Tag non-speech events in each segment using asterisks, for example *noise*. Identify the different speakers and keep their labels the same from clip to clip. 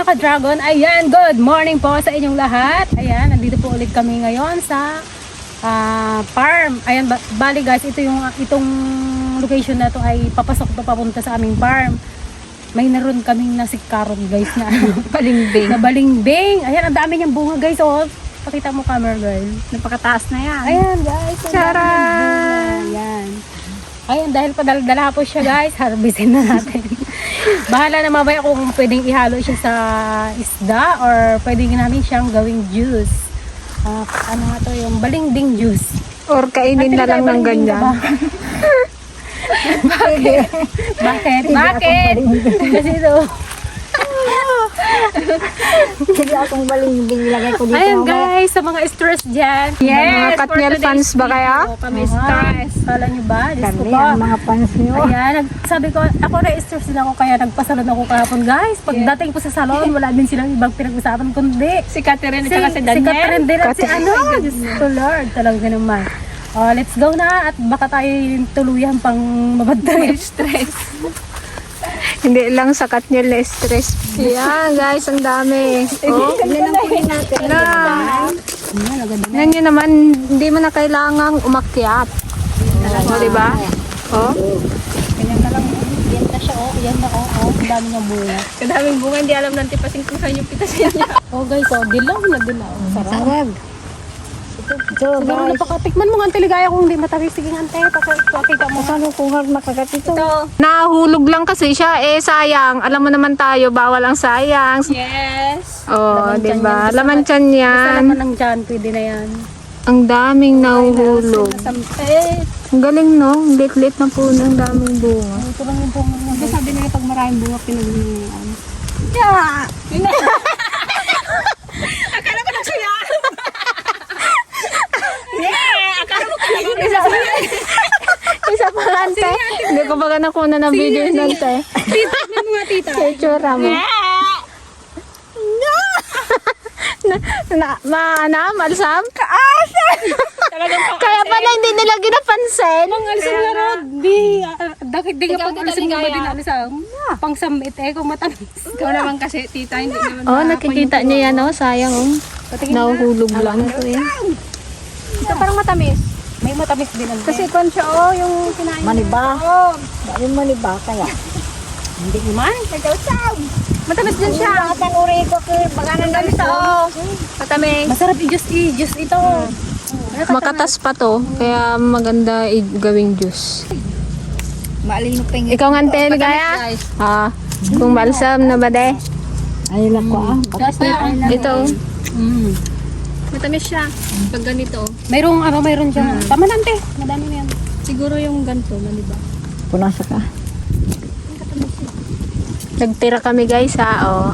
Speaker 1: mga ka-dragon, ayan, good morning po sa inyong lahat. Ayan, nandito po ulit kami ngayon sa ah, farm. Ayan, ba- bali guys, ito yung itong location na to ay papasok to papunta sa aming farm. May naroon kaming nasikaron guys na *laughs*
Speaker 2: Balimbing.
Speaker 1: na balimbing. Ayan, ang dami niyang bunga guys. Oh, pakita mo camera girl.
Speaker 2: Napakataas na yan.
Speaker 1: Ayan guys.
Speaker 2: Charan!
Speaker 1: Ayan. Ayan, dahil padala po siya guys, harvestin na natin. *laughs* Bahala na mamaya kung pwedeng ihalo siya sa isda or pwedeng namin siyang gawing juice. Ah, ano nga to, yung balingding juice.
Speaker 2: Or kainin na lang ng ganyan.
Speaker 1: ba? *laughs* *laughs* Bakit? Bakit? Bakit? Kasi ito. *laughs*
Speaker 3: Sige akong balimbing ilagay ko dito.
Speaker 1: Ayan guys, sa mga stress dyan.
Speaker 2: Mga
Speaker 1: for
Speaker 2: Katniel
Speaker 1: today's
Speaker 2: fans ba kaya?
Speaker 1: video, Kami stress. Kala nyo ba?
Speaker 3: Kami
Speaker 1: po.
Speaker 3: ang mga fans nyo.
Speaker 1: Ayan, sabi ko, ako na-stress din ako kaya nagpasalon ako kahapon guys. Pagdating ko sa salon, wala din silang ibang pinag-usapan kundi
Speaker 2: Si Catherine
Speaker 1: si, si Catherine din at si ano, Diyos ko Lord, talaga naman. Oh, let's go na at baka tayo tuluyan pang mabad
Speaker 2: stress. *laughs* Hindi lang sa Katniel na stress. Yan guys, ang dami. Oh,
Speaker 3: Tignan ang kunin natin.
Speaker 2: na. Yan yun naman, hindi mo na kailangang umakyat. O, di ba? Oh.
Speaker 1: Ganyan ka lang, yan na siya, oh, yan na, oh, oh, ang dami niyang bunga.
Speaker 2: Kadaming bunga, hindi alam ng tipasing kung saan yung pitasin niya.
Speaker 1: Oh guys, oh, dilaw na dilaw. Sarap.
Speaker 3: Sarap. Ito
Speaker 1: Siguro
Speaker 3: guys.
Speaker 1: napakatikman mo nga ang tiligaya kung hindi matamis. Sige nga, ante, paki- pakita mo.
Speaker 3: Paano kung hard makagat ito?
Speaker 2: Nahulog lang kasi siya, eh sayang. Alam mo naman tayo, bawal ang sayang.
Speaker 1: Yes.
Speaker 2: Oh,
Speaker 1: Laman
Speaker 2: di ba?
Speaker 1: yan. Basta
Speaker 2: Laman tiyan
Speaker 1: Basta
Speaker 2: yan.
Speaker 1: naman ng dyan, pwede na yan.
Speaker 2: Ang daming nahuhulog.
Speaker 1: Sampit.
Speaker 2: Ang galing no? Ang Lit-lit na puno, ang daming bunga.
Speaker 1: Ito lang yung bunga. Sabi nila pag maraming bunga, pinaglihan. *laughs*
Speaker 2: Isa pa lang, te. Hindi ko baga nakuna ng video nun, te.
Speaker 1: Tita, mga tita.
Speaker 2: Sa itsura mo. na, na, ma, na, malsam? Kaas! Kaya pala hindi nila ginapansin.
Speaker 1: Ang alisan nga rod. Di, ah, dakit di nga pag alisan mo ba din alisan? Pang samit eh, kung matamis.
Speaker 4: Ikaw naman kasi, tita, hindi naman
Speaker 2: Oh, nakikita niyo yan, oh. Sayang, oh. Nahuhulog lang ito, eh.
Speaker 1: Ito parang matamis. May matamis din ang
Speaker 4: Kasi kung siya, oh, yung kinain
Speaker 3: Maniba. Yung maniba kaya.
Speaker 1: hindi naman.
Speaker 4: Matamis din siya.
Speaker 3: Ang uri ko kay baga ng ganito.
Speaker 4: Matamis.
Speaker 1: Masarap i-juice, i-juice ito.
Speaker 2: Makatas pa to, kaya maganda i- gawing juice.
Speaker 4: Maalino pa yung
Speaker 2: Ikaw nga, te, gaya? Ah, kung balsam na ba, de?
Speaker 3: Ay lang ko ah.
Speaker 2: Ito.
Speaker 1: Mm.
Speaker 4: Matamis siya. Pag ganito.
Speaker 1: Mayroong ano, mayroon dyan. Tama nante. Madami na yan.
Speaker 4: Siguro yung ganito, na di ba?
Speaker 3: Punasa ka.
Speaker 2: Nagtira kami, guys, ha, oh.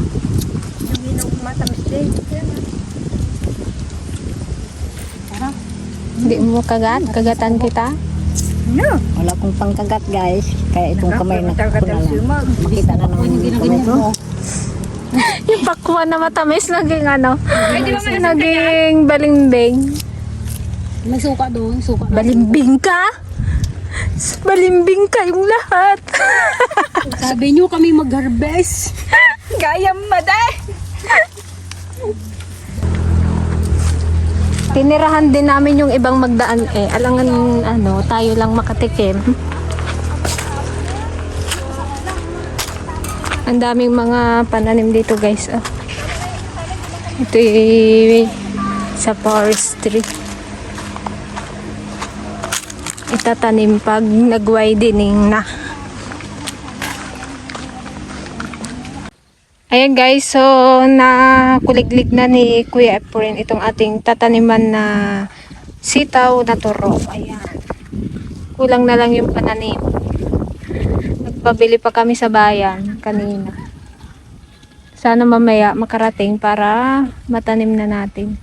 Speaker 4: Matamis din.
Speaker 2: Hindi mo kagat? Kagatan kita?
Speaker 3: Wala kong pangkagat guys. Kaya itong kamay na ko na lang. Makita na naman yung kamay ko. *laughs*
Speaker 2: Yung pakwan na matamis, naging ano, naging balimbing.
Speaker 1: May suka doon, suka.
Speaker 2: Balimbing ka? Balimbing kayong lahat. *laughs*
Speaker 1: Sabi niyo kami mag-harvest.
Speaker 4: Kaya maday!
Speaker 2: Tinirahan din namin yung ibang magdaan eh. Alangan ano, tayo lang makatikim. Ang daming mga pananim dito guys. Oh. Ito yung sa forestry. Itatanim pag nag-widening na. Ayan guys, so nakuliglig na ni Kuya Efren itong ating tataniman na sitaw na turo. Ayan. Kulang na lang yung pananim. Nagpabili pa kami sa bayan kanina. Sana mamaya makarating para matanim na natin.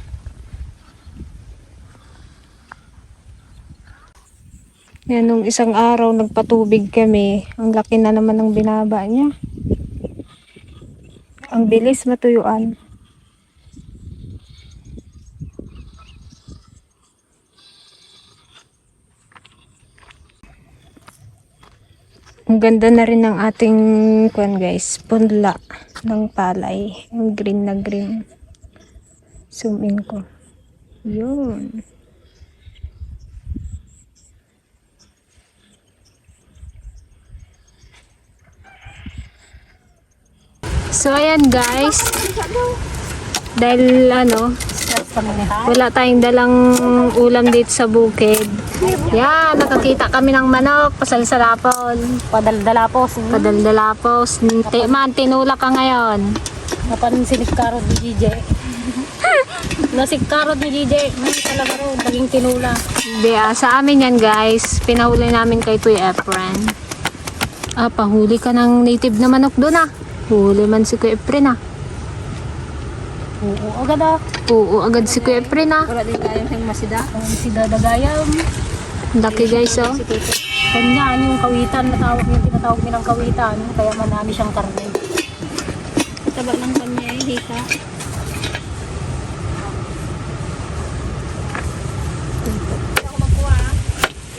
Speaker 2: Yan, nung isang araw nagpatubig kami. Ang laki na naman ng binaba niya. Ang bilis matuyuan. Ang ganda na rin ng ating kwan guys, punla ng palay. Ang green na green. Zoom in ko. Yun. So ayan guys. Dahil ano, wala tayong dalang ulam dito sa bukid. Yan, nakakita kami ng manok, pasalsalapon.
Speaker 1: Padaldalapos.
Speaker 2: Padaldalapos. Ti man, tinulak ka ngayon.
Speaker 1: Napansin *laughs* si Karot ni DJ. Nasik Karot ni DJ. May talaga ro. Naging tinula.
Speaker 2: Hindi ah, sa amin yan guys. Pinahuli namin kay Kuya Efren. Ah, pahuli ka ng native na manok doon ah. Huli man si Kuya Efren ah.
Speaker 1: Oo, agad ah.
Speaker 2: Oo, agad si Kuya Efren ah.
Speaker 3: Wala din kayang siyang masida.
Speaker 1: Ang si Dadagayam.
Speaker 2: Laki guys oh.
Speaker 1: Kanya, yung kawitan na tawag niya, tinatawag nilang kawitan. Kaya manami siyang karne.
Speaker 4: Taba ng kanya eh, hika.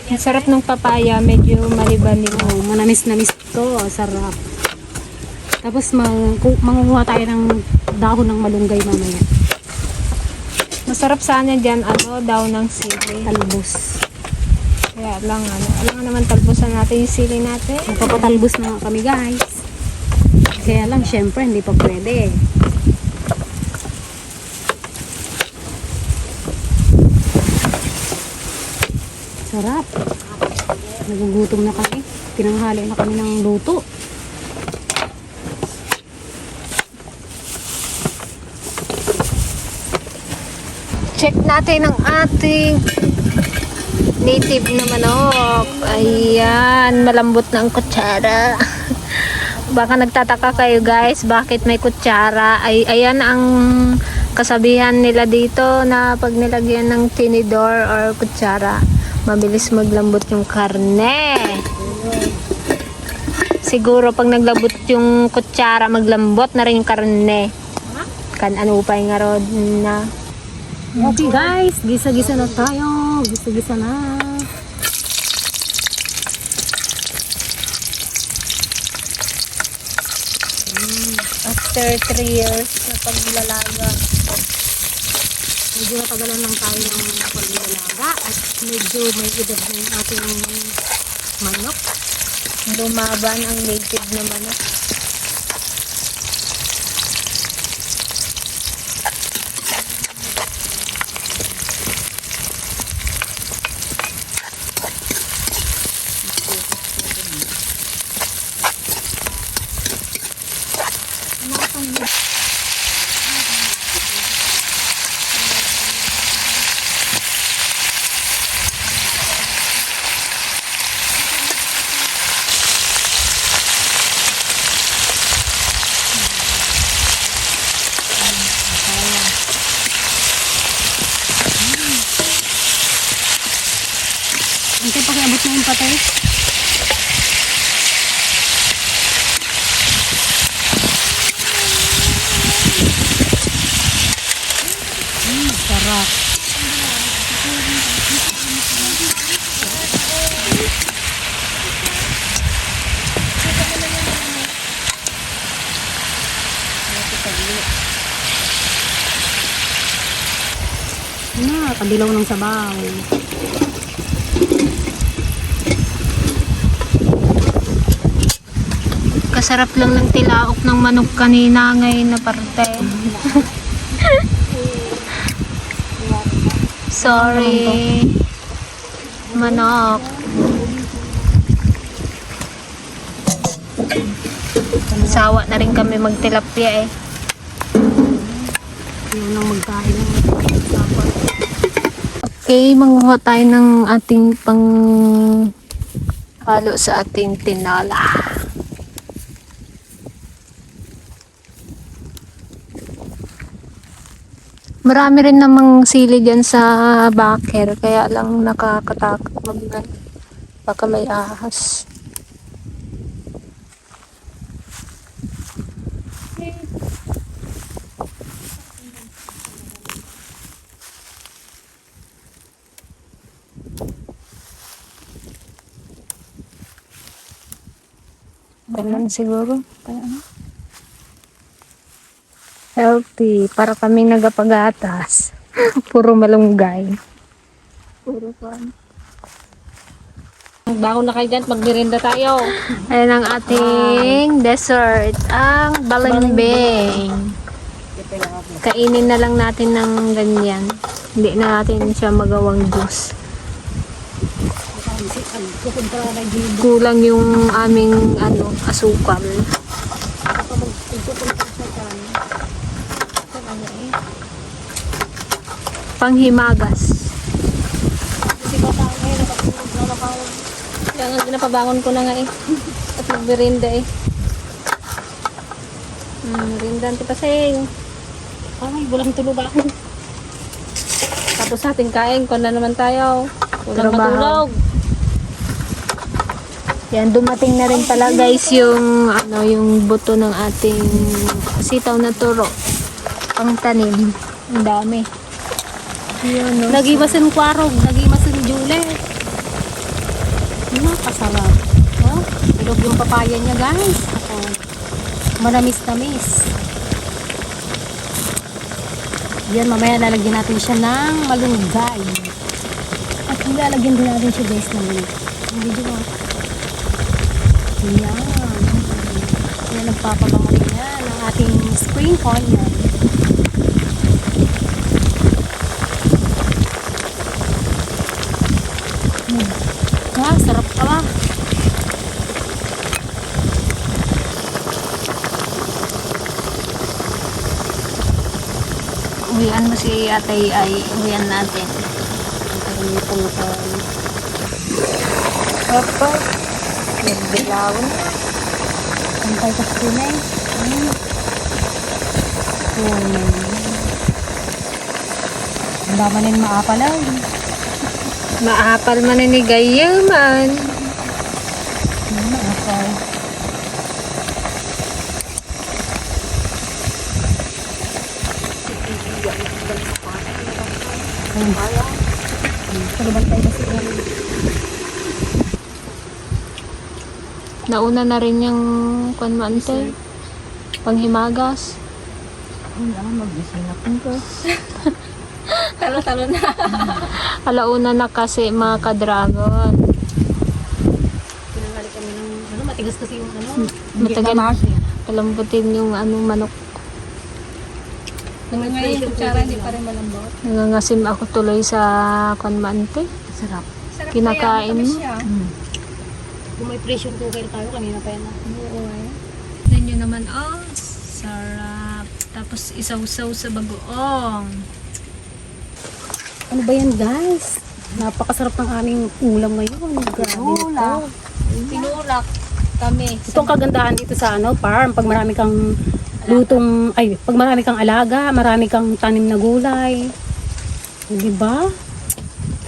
Speaker 2: Ang sarap ng papaya, medyo maliban
Speaker 1: Oh, manamis na miss to. Sarap. Tapos mang, mangunguha tayo ng dahon ng malunggay mamaya.
Speaker 2: Masarap sana dyan, ano, daw ng sili.
Speaker 1: Talbos.
Speaker 2: Kaya lang, ano, alam naman talbusan natin yung sili natin.
Speaker 1: Magpapatalbos na nga kami guys. Kaya lang, syempre, hindi pa pwede. Sarap. Nagugutom na kami. Pinanghali na kami ng luto.
Speaker 2: Check natin ang ating native na manok. Ayan, malambot na ang kutsara. *laughs* Baka nagtataka kayo guys, bakit may kutsara? Ay, ayan ang kasabihan nila dito na pag nilagyan ng tinidor or kutsara, mabilis maglambot yung karne. Siguro pag naglambot yung kutsara, maglambot na rin yung karne. Kan ano pa yung nga na.
Speaker 1: Okay guys, gisa-gisa na tayo. Gisa-gisa na.
Speaker 2: After 3 years na paglalaga.
Speaker 1: Medyo natagalan lang tayo ng paglalaga at medyo may edad na yung ating manok.
Speaker 2: Lumaban ang native na manok.
Speaker 1: Kabilaw ng sabaw.
Speaker 2: Kasarap lang ng tilaok ng manok kanina ngayon na parte. *laughs* Sorry. Manok. Sawa na rin kami magtilapia eh.
Speaker 1: Yung nang magkain ng dapat.
Speaker 2: Okay, manguha tayo ng ating pang halo sa ating tinala. Marami rin namang sili dyan sa baker, kaya lang nakakatakot mag Baka may ahas. Ganun siguro. Healthy. Para kaming nagapagatas. *laughs* Puro malunggay.
Speaker 4: Puro kan.
Speaker 3: Bago na kayo dyan, magdirinda tayo.
Speaker 2: Ayan ang ating dessert. Ang balimbing. Kainin na lang natin ng ganyan. Hindi na natin siya magawang juice. Kulang yung aming ano, asukal. Panghimagas.
Speaker 4: Kaya nga ko na nga eh. At magbirinda eh. Hmm, rinda ang tipasing.
Speaker 3: Ay, walang tulog ako.
Speaker 4: Tapos ating kain, kung na naman tayo. Walang
Speaker 2: Trabaho.
Speaker 4: matulog.
Speaker 2: Yan, dumating na rin pala guys yung ano yung buto ng ating sitaw na turo. Pang tanim. Ang dami. Yun, no?
Speaker 1: Nagimasin kwarog, nagimasin jule. Nakasarap. Oh, ilog yung papaya niya guys. Ako. Manamis-namis. Yan, mamaya lalagyan natin siya ng malunggay. At lalagyan din natin siya guys ng Hindi mo. Yan. Yan ang papabango rin yan ng ating spring onion. Ah, sarap pala.
Speaker 2: Uwian mo si atay ay uwian natin. Papa. Nagbilawon.
Speaker 1: Antay ka sa tunay. Tunay. Ang dama nin maapalaw.
Speaker 2: Maapal man ni Gayaman.
Speaker 1: Hmm, maapal. Kalubantay ka sa
Speaker 2: Nauna na rin yung kunmante. Panghimagas. *laughs*
Speaker 4: Talo-talo na. *laughs*
Speaker 2: Alauna na kasi mga ka-dragon.
Speaker 1: Pinangali kami ng, ano, matigas kasi yung ano.
Speaker 2: Matagal. Palambutin yung ano manok.
Speaker 4: Yung kutsara, hindi pa rin malambot.
Speaker 2: Nangangasim ako tuloy sa kunmante.
Speaker 1: Sarap.
Speaker 4: Sarap
Speaker 2: Kinakain mo?
Speaker 1: Kung may pressure cooker tayo, kanina pa yan.
Speaker 4: Oo eh.
Speaker 2: Tignan nyo naman, oh, sarap. Tapos isaw-saw sa bagoong.
Speaker 1: Ano ba yan guys? Napakasarap ng aming ulam ngayon. Grabe
Speaker 4: Ulak.
Speaker 1: nito.
Speaker 4: Tinulak kami.
Speaker 1: Ito ang kagandahan dito sa ano, farm. Pag marami kang lutong, ay, pag marami kang alaga, marami kang tanim na gulay. Di ba?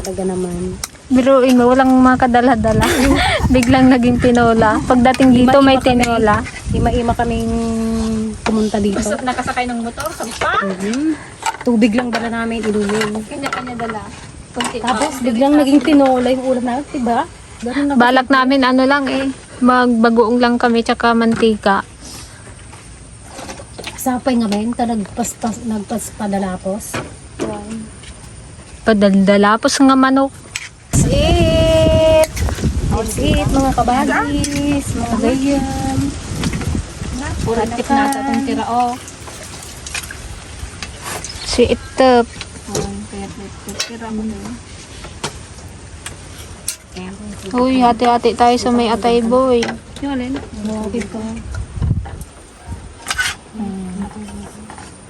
Speaker 1: Talaga naman.
Speaker 2: Biruin mo, walang makadala-dala. *laughs* Biglang naging tinola. Pagdating dito, may tinola.
Speaker 1: Ima-ima kaming pumunta dito.
Speaker 4: Basta nakasakay ng motor, sampa.
Speaker 1: Mhm. Tubig lang dala namin inumin.
Speaker 4: Kanya-kanya dala. Kunti.
Speaker 1: Tapos biglang naging tinola yung ulam namin, diba? Ganun na
Speaker 2: Balak namin, ano lang eh, magbagoong lang kami tsaka mantika.
Speaker 1: Sapay nga ba yun? Ka nagpas, nagpas-padalapos.
Speaker 2: Padaldalapos nga manok.
Speaker 1: That's it, mga kabagis, mga gayam.
Speaker 4: Puro tip na sa itong tira. Oh.
Speaker 2: Si
Speaker 4: na.
Speaker 2: Uy, hati-hati tayo sa may atay boy.
Speaker 4: Yung alin?
Speaker 1: Ito.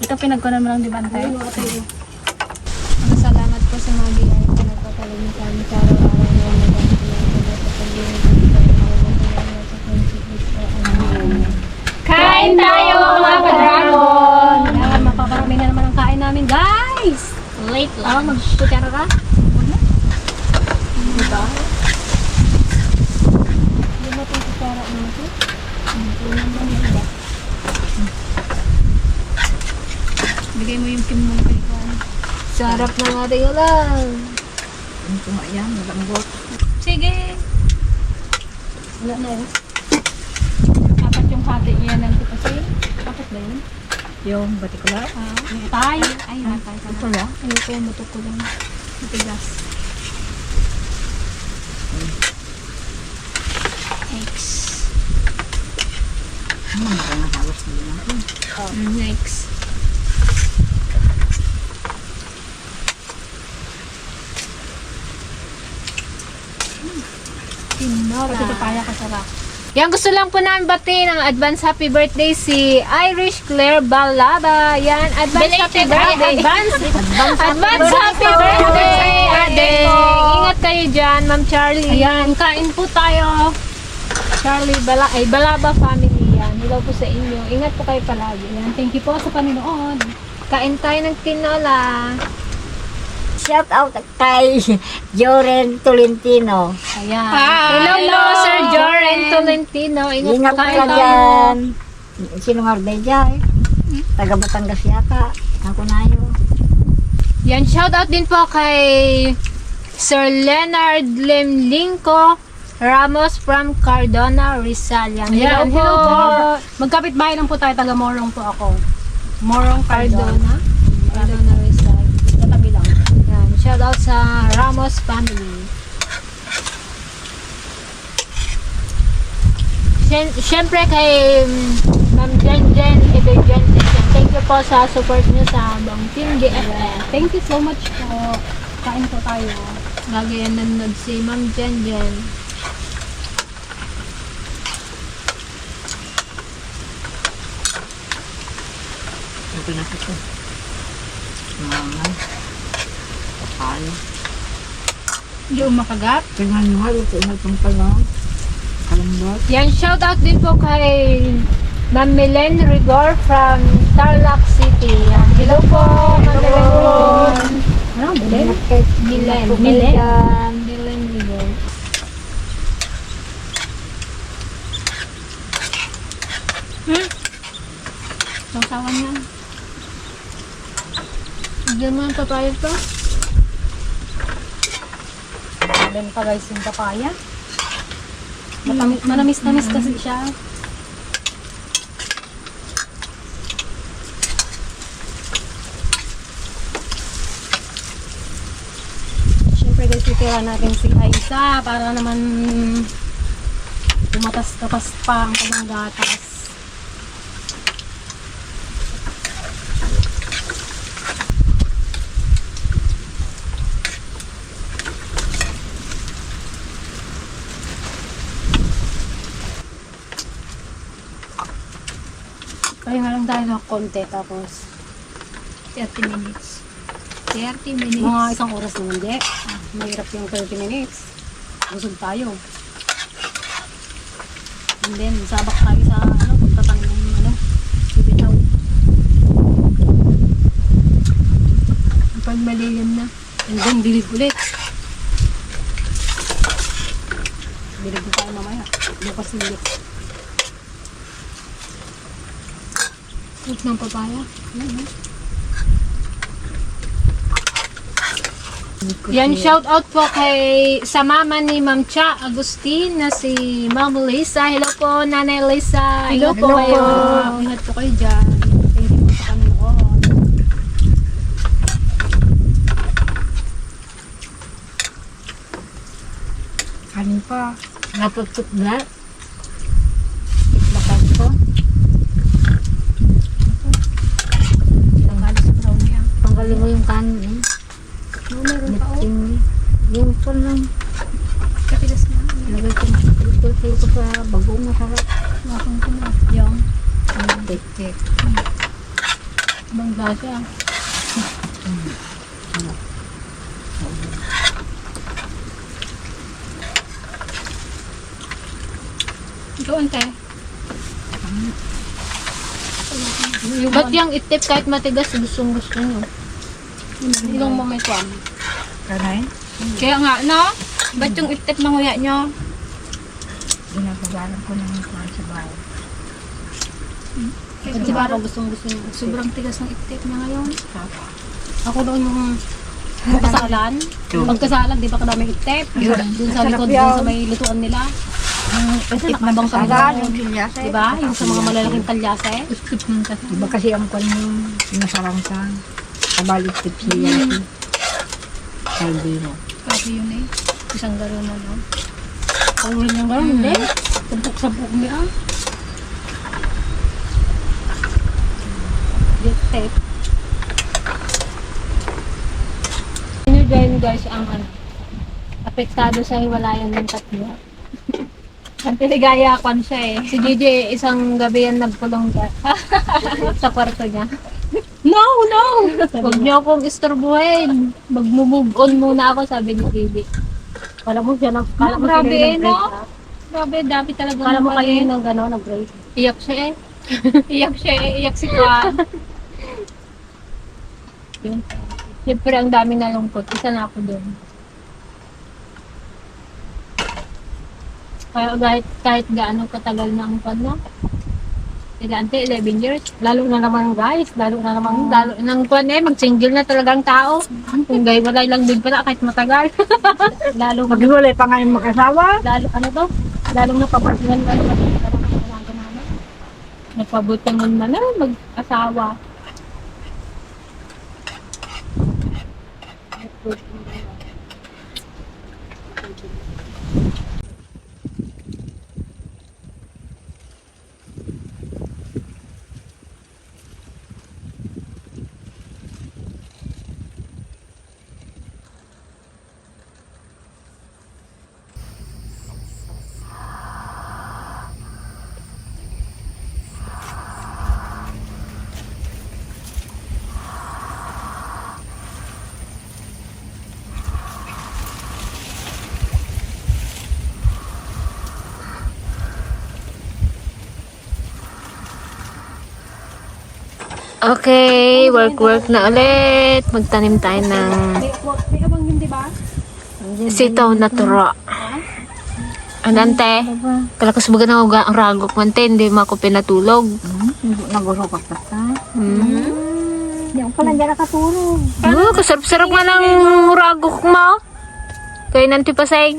Speaker 4: Ito pinagkunan mo lang di ba antay?
Speaker 2: Salamat po sa mga biyaya na nagpapalagay sa amin sa araw-araw na
Speaker 1: Kain tayo mga ka-dragon! Yan, mapaparami na naman ang kain namin, guys!
Speaker 4: Late
Speaker 1: Ah, magputera ka? Diba? Di ba itong mo ito?
Speaker 4: Bigay mo yung kim mo kay Juan.
Speaker 2: Sarap ng ating ulam.
Speaker 4: Ito nga yan, malambot. Sige.
Speaker 1: Wala na yun. hati niya ng tipasi. Bakit ba yun?
Speaker 3: Yung batikula.
Speaker 1: Yung tay.
Speaker 4: Ay, matay ka na. Ayoko, mutok ko lang. Matigas. Next. Mm, Next. Tinola.
Speaker 1: Kasi papaya kasarap.
Speaker 2: Yan, gusto lang po namin batiin ng advance happy birthday si Irish Claire Balaba. Yan, advance happy
Speaker 1: Belated, ay,
Speaker 2: birthday. *laughs*
Speaker 1: advance.
Speaker 2: Advance happy birthday, Ade. Ingat kayo dyan, Ma'am Charlie.
Speaker 1: Ayan, kain po tayo.
Speaker 2: Charlie Bala ay Balaba family yan. Hello po sa inyo. Ingat po kayo palagi.
Speaker 1: Ayan, thank you po sa Panginoon.
Speaker 2: Kain tayo ng tinola.
Speaker 3: Shout out kay Joren Tolentino.
Speaker 1: Ayan.
Speaker 2: Hello, po, Sir Joren Tolentino. Ingat,
Speaker 3: Ingat ka
Speaker 2: kayo.
Speaker 3: dyan. Sino nga ba dyan? Taga Batangas yata. Ako na yun.
Speaker 2: Yan, shout out din po kay Sir Leonard Lemlingko Ramos from Cardona, Rizal. Yan.
Speaker 1: Ayan,
Speaker 2: Hello po.
Speaker 1: Magkapit bahay lang po tayo, taga Morong po ako. Morong. Cardona.
Speaker 2: Cardona, shout out sa Ramos family. Siyempre kay mm, Ma'am Jen Jen Ebergentes. Yan, Thank you po sa support niyo sa buong Team DFF.
Speaker 1: Thank you so much po. Kain po tayo.
Speaker 2: Lagi yan nanonood si Ma'am Jen Jen.
Speaker 3: Ito na ito. Mga kapal.
Speaker 1: Hindi umakagat.
Speaker 3: Tingnan nyo, ito na itong talong. Kalambot.
Speaker 2: Yan, shout out din po kay Ma'am Milen Rigor from Tarlac City. Yan. Hello po, Ma'am Milen Rigor.
Speaker 1: Ano?
Speaker 2: Milen.
Speaker 1: Milen.
Speaker 2: Yan, Milen Rigor.
Speaker 1: Sausawan niya.
Speaker 2: Bigyan mo ng papaya to.
Speaker 1: Then pa guys yung papaya. Matamis, manamis-namis kasi siya. Siyempre guys, titira natin si Aisa para naman tumatas-tatas pa ang kanyang gatas. Ng konti tapos
Speaker 2: 30 minutes. 30 minutes.
Speaker 1: mga isang oras na hindi. Mahirap yung 30 minutes. Busog tayo. And then, sabak tayo sa ano, pagtatang ng ano, bibitaw.
Speaker 2: Pag malilim na.
Speaker 1: And then, dilig ulit. Dilig na tayo mamaya. Bukas ulit.
Speaker 2: Fruit ng papaya. Yan, shout out po kay sa mama ni Ma'am Cha Agustin na si Ma'am Lisa. Hello po, Nanay Lisa.
Speaker 1: Hello
Speaker 2: Ingat
Speaker 1: po.
Speaker 2: kayo.
Speaker 1: Ingat po kayo dyan. Thank you po sa Panginoon.
Speaker 3: Kanin pa. Natutok na. Itlakad ko.
Speaker 1: Tanggalin sa brown niya.
Speaker 3: Tanggalin mo yung kanin eh.
Speaker 1: No, meron pa oh.
Speaker 3: Meeting eh. Yung pa lang.
Speaker 1: Katigas na.
Speaker 3: Lagay ko ito ko sa bagong masarap.
Speaker 1: Nakang ko na. Yung.
Speaker 3: Tek-tek.
Speaker 1: Ibang lasa. Ikaw, ante.
Speaker 2: Ba't yung itip kahit matigas, gustong gusto nyo?
Speaker 1: Ilong mo may kwan.
Speaker 3: Kanay?
Speaker 4: Kaya nga, no? Ba't yung itip ng huya nyo?
Speaker 3: Ginagawalan ko ng kwan sa bahay.
Speaker 1: Kasi di ba ako gustong gusto niya.
Speaker 4: Sobrang tigas ng itip niya ngayon.
Speaker 1: Ako doon yung *laughs* kasalan. Pagkasalan, di ba kadaming itep? Doon sa likod, doon sa may lutuan nila. Ito na bang kami Diba? Yung sa mga malalaking talyase.
Speaker 3: Diba kasi ang kwan mo, nasarang sa kabalit tip siya. Caldero.
Speaker 4: Kasi yun eh. Isang garo na no.
Speaker 1: Ang rin yung gano'n, hindi. Sabok-sabok niya.
Speaker 4: Sino dyan guys ang ano, apektado sa hiwalayan ng tatlo? Ang tiligaya kwan siya eh. Si Gigi isang gabi yan nagkulong ka *laughs* sa kwarto niya. No, no! Huwag niyo akong istorbuhin. Mag-move on muna ako, sabi ni Gigi.
Speaker 1: Kala mo siya nag... Kala mo
Speaker 4: Grabe eh, no? Grabe, dami talaga.
Speaker 1: Kala mo
Speaker 4: ng
Speaker 1: kayo yung nag, ano, nag-break.
Speaker 4: Iyak siya eh. iyak siya eh. Iyak si Kwan. *laughs* Yun. Siyempre, ang dami nalungkot. Isa na ako doon. Kaya kahit, kahit gaano katagal na ang kwan mo. Sila ante, 11 years.
Speaker 1: Lalo na naman guys, lalo na naman
Speaker 4: Lalo nang kwan eh, mag-single na talagang tao. Kung gay wala lang din pala kahit matagal. *laughs* lalo mag
Speaker 3: Maghiwalay pa nga yung mag-asawa.
Speaker 4: lalo ano to? Lalong napabutingan man Napabutingan man na mag-asawa. Thank you.
Speaker 2: Okay, work-work na ulit. Magtanim tayo ng sitaw na turo. Anante, kalakas baga na ang ragok man te, hindi mo ako pinatulog.
Speaker 3: Naguro ka pa ta. Hindi ako pala dyan nakatulog.
Speaker 2: Oh, kasarap-sarap nga ng ragok mo. Kayo nanti pasay.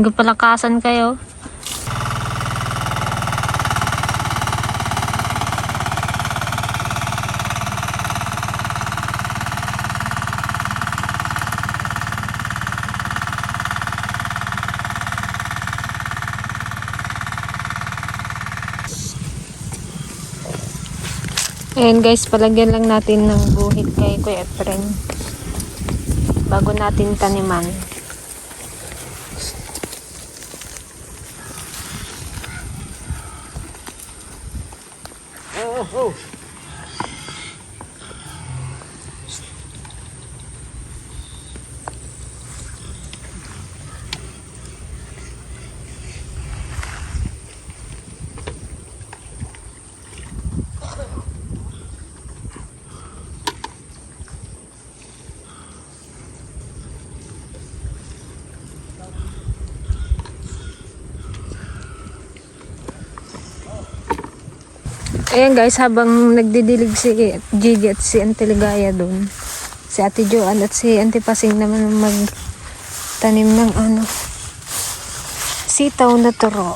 Speaker 2: Hanggang palakasan kayo. Ayan guys, palagyan lang natin ng buhit kay Kuya Efren. Bago natin taniman. Ayan guys, habang nagdidilig si Gigi at si Auntie Ligaya doon, si Ate Joanne at si Auntie Pasing naman magtanim ng ano, sitaw na turo.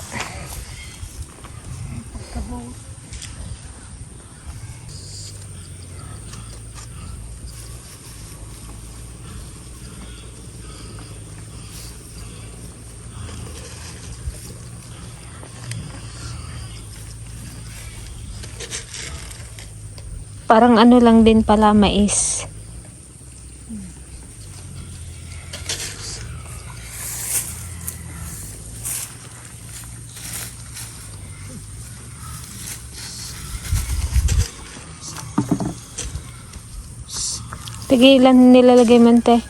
Speaker 2: Parang ano lang din pala mais. Tigilan nilalagay man te.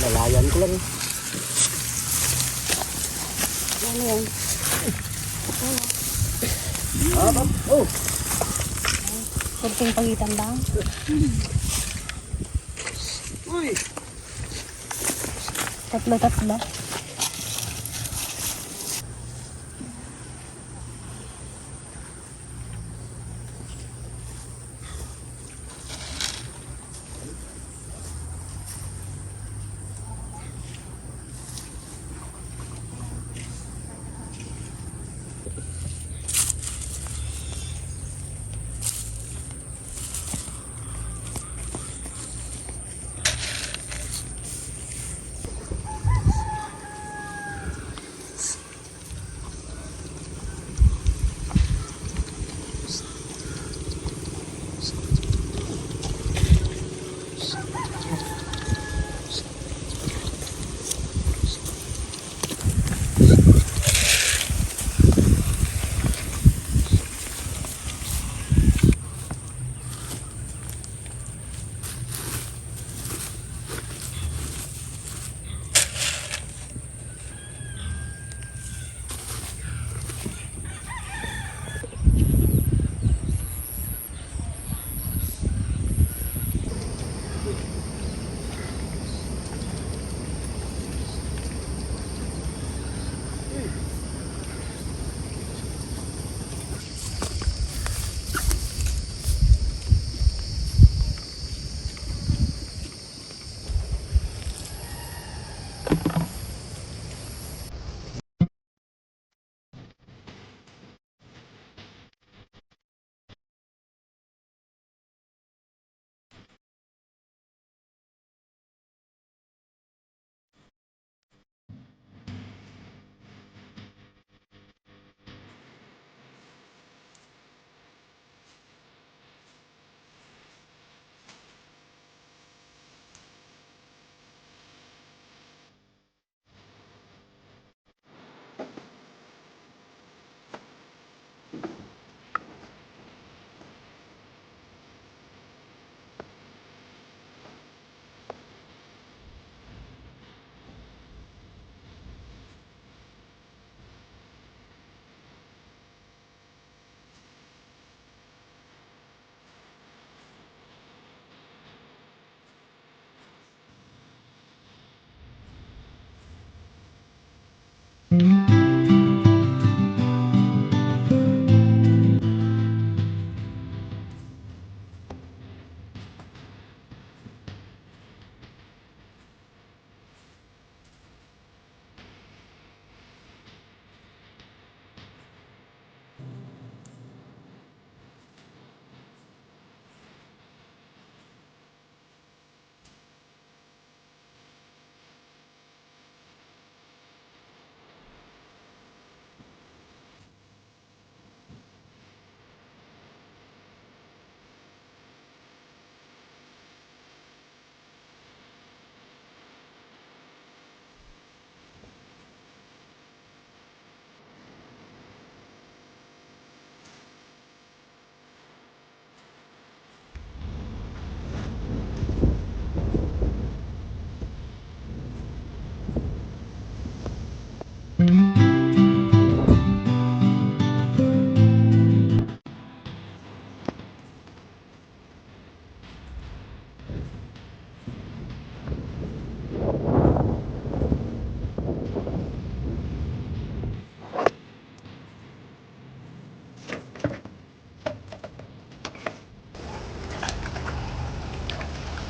Speaker 3: Lalayan ko lang.
Speaker 1: Kunting lang. Tatlo-tatlo.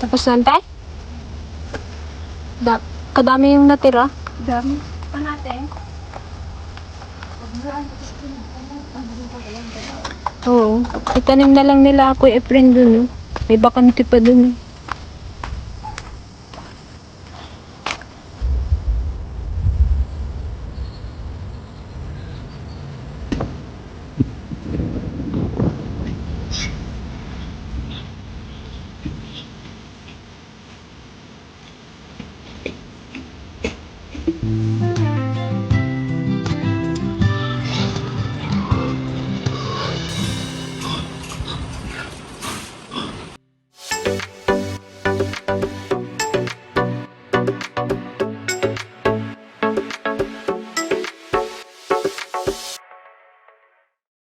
Speaker 2: Tapos nantay? Da kadami yung natira.
Speaker 3: Dami.
Speaker 4: Pa natin.
Speaker 2: Oo. Itanim na lang nila ako friend dun. Oh. May bakante pa dun eh.